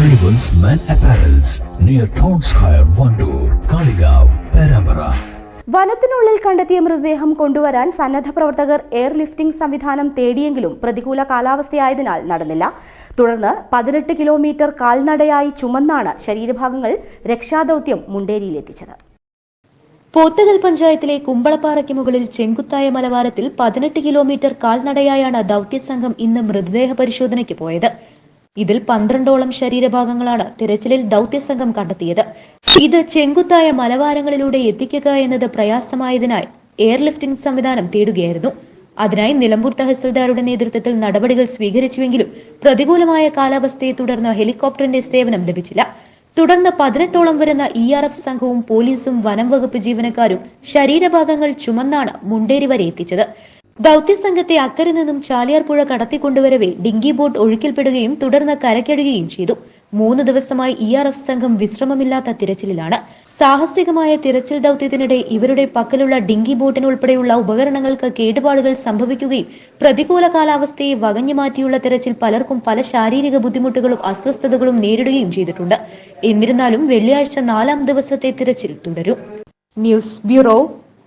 Arrivals Men Apparels near Town Square, Wandoor Kalikavu Perambara. വനത്തിനുള്ളിൽ കണ്ടെത്തിയ മൃതദേഹം കൊണ്ടുവരാൻ സന്നദ്ധ പ്രവർത്തകർ എയർ ലിഫ്റ്റിംഗ് സംവിധാനം തേടിയെങ്കിലും പ്രതികൂല കാലാവസ്ഥയായതിനാൽ നടന്നില്ല. തുടർന്ന് പതിനെട്ട് കിലോമീറ്റർ കാൽനടയായി ചുമന്നാണ് ശരീരഭാഗങ്ങൾ രക്ഷാദൌത്യം മുണ്ടേരിയിലെത്തിച്ചത്. പോത്തുകൽ പഞ്ചായത്തിലെ കുമ്പളപ്പാറയ്ക്ക് മുകളിൽ ചെങ്കുത്തായ മലവാരത്തിൽ പതിനെട്ട് കിലോമീറ്റർ കാൽനടയായാണ് ദൌത്യസംഘം ഇന്ന് മൃതദേഹ പരിശോധനയ്ക്ക് പോയത്. ഇതിൽ പന്ത്രണ്ടോളം ശരീരഭാഗങ്ങളാണ് തിരച്ചിലിൽ ദൗത്യസംഘം കണ്ടെത്തിയത്. ഇത് ചെങ്കുത്തായ മലവാരങ്ങളിലൂടെ എത്തിക്കുക എന്നത് പ്രയാസമായതിനാൽ എയർലിഫ്റ്റിംഗ് സംവിധാനം തേടുകയായിരുന്നു. അതിനായി നിലമ്പൂർ തഹസിൽദാരുടെ നേതൃത്വത്തിൽ നടപടികൾ സ്വീകരിച്ചുവെങ്കിലും പ്രതികൂലമായ കാലാവസ്ഥയെ തുടർന്ന് ഹെലികോപ്റ്ററിന്റെ സേവനം ലഭിച്ചില്ല. തുടർന്ന് പതിനെട്ടോളം വരുന്ന ഇ ആർ എഫ് സംഘവും പോലീസും വനം വകുപ്പ് ജീവനക്കാരും ശരീരഭാഗങ്ങൾ ചുമന്നാണ് മുണ്ടേരി വരെ എത്തിച്ചത്. ദൌത്യസംഘത്തെ അക്കരെ നിന്നും ചാലിയാർ പുഴ കടത്തിക്കൊണ്ടുവരവെ ഡിങ്കി ബോട്ട് ഒഴുക്കിൽപ്പെടുകയും തുടർന്ന് കരക്കെടുകയും ചെയ്തു. മൂന്ന് ദിവസമായി ഇ ആർ എഫ് സംഘം വിശ്രമമില്ലാത്ത തിരച്ചിലിലാണ്. സാഹസികമായ തിരച്ചിൽ ദൌത്യത്തിനിടെ ഇവരുടെ പക്കലുള്ള ഡിങ്കി ബോട്ടിനുൾപ്പെടെയുള്ള ഉപകരണങ്ങൾക്ക് കേടുപാടുകൾ സംഭവിക്കുകയും പ്രതികൂല കാലാവസ്ഥയെ വകഞ്ഞു മാറ്റിയുള്ള തിരച്ചിൽ പലർക്കും പല ശാരീരിക ബുദ്ധിമുട്ടുകളും അസ്വസ്ഥതകളും നേരിടുകയും ചെയ്തിട്ടുണ്ട്. എന്നിരുന്നാലും വെള്ളിയാഴ്ച നാലാം ദിവസത്തെ തിരച്ചിൽ തുടരും. News bureau